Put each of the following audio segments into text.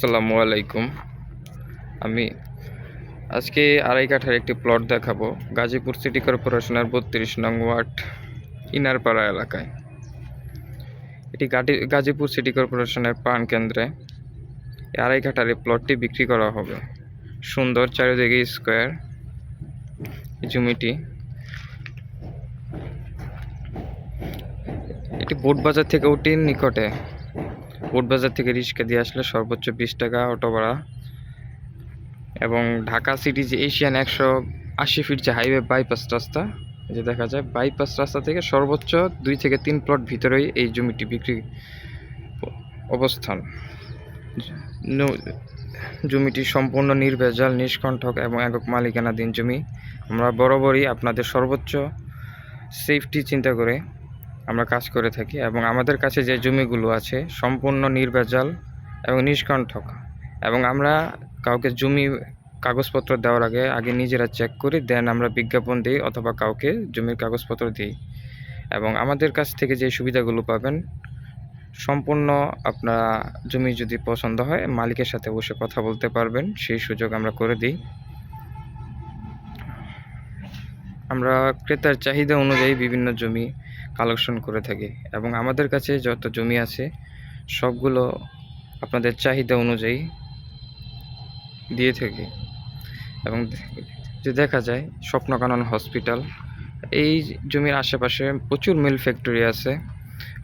আসসালামু আলাইকুম। আমি আজকে আড়াই কাঠার একটি প্লট দেখাবো। গাজীপুর সিটি কর্পোরেশনের বত্রিশ নং ওয়ার্ড, ইনারপাড়া এলাকায়। এটি গাজীপুর সিটি কর্পোরেশনের প্রাণ কেন্দ্রে। আড়াই কাঠার এই প্লটটি বিক্রি করা হবে। সুন্দর চারিদিকে স্কোয়ার জমিটি। এটি বোট বাজার থেকে অতি নিকটে। বোটবাজার থেকে রিক্সা দিয়ে আসলে সর্বোচ্চ বিশ টাকা অটো ভাড়া। এবং ঢাকা সিটি যে এশিয়ান একশো আশি ফিট যে হাইওয়ে বাইপাস রাস্তা যে দেখা যায়, বাইপাস রাস্তা থেকে সর্বোচ্চ দুই থেকে তিন প্লট ভিতরেই এই জমিটি বিক্রি অবস্থান। জমিটি সম্পূর্ণ নির্ভেজাল, নিষ্কণ্ঠক এবং একক মালিকানাধীন জমি। আমরা বরাবরই আপনাদের সর্বোচ্চ সেফটি চিন্তা করে আমরা কাজ করে থাকি এবং আমাদের কাছে যে জমিগুলো আছে সম্পূর্ণ নির্ভেজাল এবং নিষ্কণ্ঠক। এবং আমরা কাউকে জমি কাগজপত্র দেওয়ার আগে আগে নিজেরা চেক করি দেন আমরা বিজ্ঞাপন দিই অথবা কাউকে জমির কাগজপত্র দিই। এবং আমাদের কাছ থেকে যে সুবিধাগুলো পাবেন, সম্পূর্ণ আপনারা জমি যদি পছন্দ হয়, মালিকের সাথে বসে কথা বলতে পারবেন, সেই সুযোগ আমরা করে দিই। আমরা ক্রেতার চাহিদা অনুযায়ী বিভিন্ন জমি কালেকশন করে থাকি। এবং আমাদের কাছে যত জমি আছে, সবগুলো আপনাদের চাহিদা অনুযায়ী দিয়ে থাকি। এবং যে দেখা যায়, স্বপ্নকানন হসপিটাল, এই জমির আশেপাশে প্রচুর মিল ফ্যাক্টরি আছে।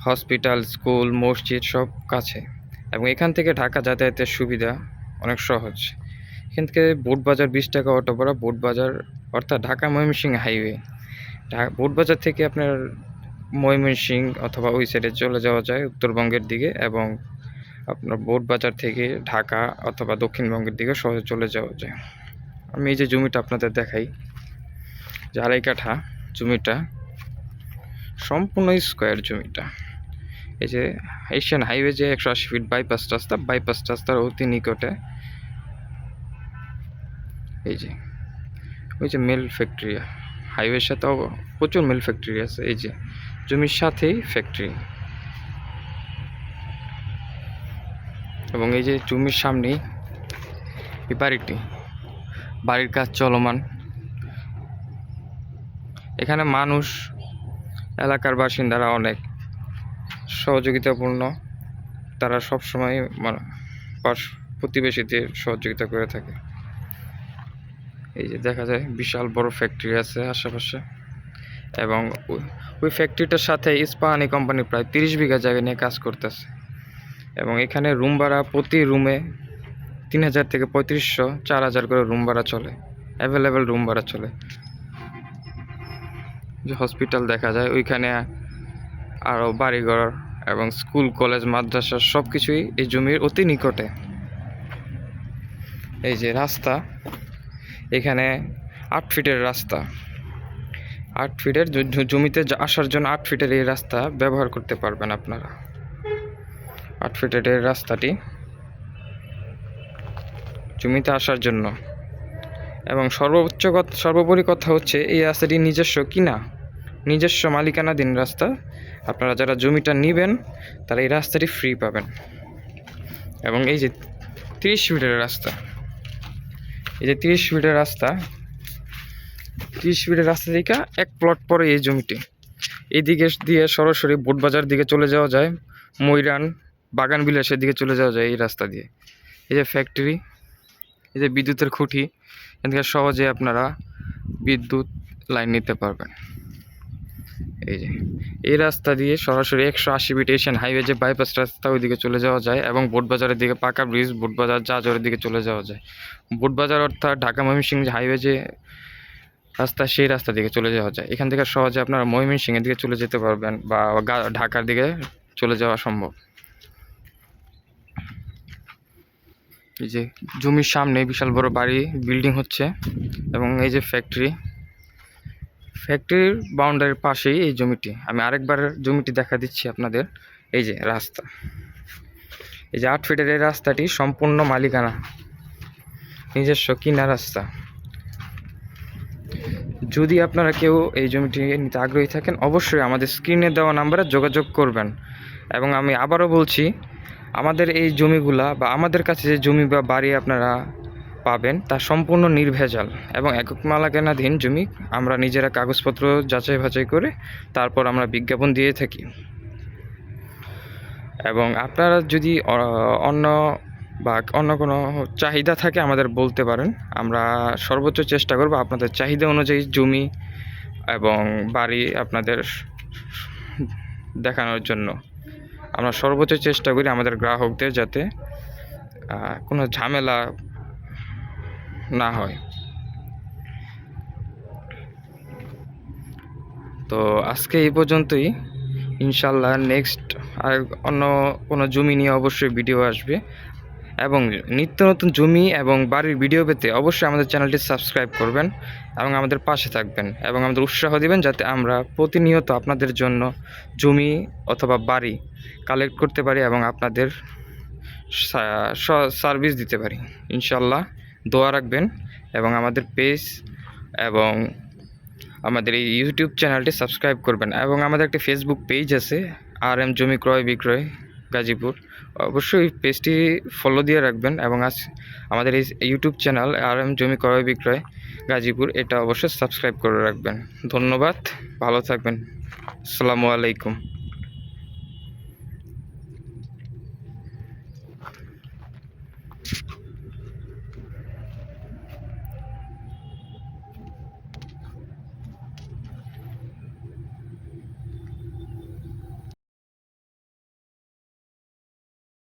হসপিটাল, স্কুল, মসজিদ সব কাছে। এবং এখান থেকে ঢাকা যাতায়াতের সুবিধা অনেক সহজ। এখান থেকে বোট বাজার বিশ টাকা অটো ভাড়া বোট বাজার অর্থাৎ ঢাকা ময়মনসিংহ হাইওয়ে। ঢাকা বোট বাজার থেকে আপনার ময়মনসিং অথবা ওই সাইডে চলে যাওয়া যায় উত্তরবঙ্গের দিকে এবং আপনার বোট বাজার থেকে ঢাকা অথবা দক্ষিণবঙ্গের দিকে সহজে চলে যাওয়া যায়। আমি এই যে জমিটা আপনাদের দেখাই, যে আড়াই কাঠা জমিটা, সম্পূর্ণ স্কোয়ার জমিটা। এই যে এশিয়ান হাইওয়ে যে একশো আশি ফিট বাইপাস রাস্তা বাইপাস রাস্তার অতি নিকটে এই যে, ওই যে মিল ফ্যাক্টরি হাইওয়ের সাথেও প্রচুর মিল ফ্যাক্টরি আছে, এই যে জমির সাথেই ফ্যাক্টরি এবং এই যে জমির সামনেই এই বাড়িটি, বাড়ির কাজ চলমান। এখানে মানুষ, এলাকার বাসিন্দারা অনেক। সহযোগিতাপূর্ণ। তারা সবসময় মানে প্রতিবেশীদের সহযোগিতা করে থাকে। এই যে দেখা যায় বিশাল বড় ফ্যাক্টরি আছে আশেপাশে। এবং ওই- ফ্যাক্টরিটার সাথে ইস্পাহানি কোম্পানি প্রায় তিরিশ বিঘা জায়গা নিয়ে কাজ করতেছে। এবং এখানে রুম ভাড়া প্রতি রুমে তিন হাজার থেকে পঁয়ত্রিশশো, চার হাজার করে রুম ভাড়া চলে। অ্যাভেলেবেল রুম ভাড়া চলে। যে হসপিটাল দেখা যায়, ওইখানে আরও বাড়িঘর এবং স্কুল কলেজ মাদ্রাসা সব কিছুই এই জমির অতি নিকটে। এই যে রাস্তা, এখানে আট ফিটের রাস্তা। আট ফিটের জমিতে আসার জন্য আট ফিটের এই রাস্তা ব্যবহার করতে পারবেন আপনারা। আট ফিটের এই রাস্তাটি জমিতে আসার জন্য। এবং সর্বোচ্চ সর্বোপরি কথা হচ্ছে, এই রাস্তাটি নিজস্ব কিনা? নিজস্ব মালিকানাধীন রাস্তা। আপনারা যারা জমিটা নেবেন, তারা এই রাস্তাটি ফ্রি পাবেন। এবং এই যে তিরিশ ফিটের রাস্তা, এই যে তিরিশ ফিটের রাস্তা তিরিশ ফিটের রাস্তা থেকে এক প্লট পরে এই জমিটি। এদিকে দিয়ে সরাসরি বোটবাজার দিকে চলে যাওয়া যায়, ময়রান বাগান বিলাসের দিকে চলে যাওয়া যায় এই রাস্তা দিয়ে। এই যে ফ্যাক্টরি এই যে বিদ্যুতের খুঁটি এখান থেকে সহজে আপনারা বিদ্যুৎ লাইন নিতে পারবেন। এই যে, এই রাস্তা দিয়ে সরাসরি একশো আশি ফিট এশিয়ান হাইওয়ে যে বাইপাস রাস্তা ওইদিকে চলে যাওয়া যায় এবং বোটবাজারের দিকে পাকা ব্রিজ বোটবাজার, জাজরের দিকে চলে যাওয়া যায়। বোটবাজার অর্থাৎ ঢাকা ময়মনসিংহ হাইওয়ে যে রাস্তা, সেই রাস্তা দিকে চলে যাওয়া যায়। এখান থেকে সহজে আপনারা ময়মনসিংহের দিকে চলে যেতে পারবেন বা ঢাকার দিকে চলে যাওয়া সম্ভব। এই যে জমির সামনে বিশাল বড় বাড়ি, বিল্ডিং হচ্ছে এবং এই যে ফ্যাক্টরি। ফ্যাক্টরির বাউন্ডারির পাশেই এই জমিটি। আমি আরেকবার জমিটি দেখা দিচ্ছি আপনাদের। এই যে রাস্তা। এই যে আট ফিটের এই রাস্তাটি সম্পূর্ণ মালিকানা। নিজস্ব কিনা রাস্তা। যদি আপনারা কেউ এই জমিটি নিতে আগ্রহী থাকেন, অবশ্যই আমাদের স্ক্রিনে দেওয়া নাম্বারে যোগাযোগ করবেন। এবং আমি আবারও বলছি, আমাদের এই জমিগুলা বা আমাদের কাছে যে জমি বা বাড়ি আপনারা পাবেন, তা সম্পূর্ণ নির্ভেজাল এবং একক মালাকানাধীন জমি আমরা নিজেরা কাগজপত্র যাচাই বাছাই করে তারপর আমরা বিজ্ঞাপন দিয়ে থাকি। এবং আপনারা যদি অন্য বা অন্য কোনো চাহিদা থাকে আমাদের বলতে পারেন। আমরা সর্বোচ্চ চেষ্টা করব আপনাদের চাহিদা অনুযায়ী জমি এবং বাড়ি আপনাদের দেখানোর জন্য। আমরা সর্বোচ্চ চেষ্টা করি আমাদের গ্রাহকদের যাতে কোনো ঝামেলা না হয়। তো আজকে এই পর্যন্তই। ইনশাল্লাহ নেক্সট আর অন্য কোনো জমি নিয়ে অবশ্যই ভিডিও আসবে। এবং নিত্য নতুন জমি এবং বাড়ির ভিডিও পেতে অবশ্যই আমাদের চ্যানেলটি সাবস্ক্রাইব করবেন এবং আমাদের পাশে থাকবেন এবং আমাদের উৎসাহ দিবেন যাতে আমরা প্রতিনিয়ত আপনাদের জন্য জমি অথবা বাড়ি কালেক্ট করতে পারি এবং আপনাদের সার্ভিস দিতে পারি। ইনশাল্লাহ দোয়া রাখবেন এবং আমাদের পেজ এবং আমাদের এই ইউটিউব চ্যানেলটি সাবস্ক্রাইব করবেন এবং আমাদের একটি ফেসবুক পেজ আছে আর এম জমি ক্রয় বিক্রয়। গাজীপুর। অবশ্যই পেজটি ফলো দিয়ে রাখবেন এবং আজ আমাদের এই ইউটিউব চ্যানেল আর এম জমি ক্রয় বিক্রয় গাজীপুর, এটা অবশ্যই সাবস্ক্রাইব করে রাখবেন। ধন্যবাদ, ভালো থাকবেন। আসসালামু আলাইকুম।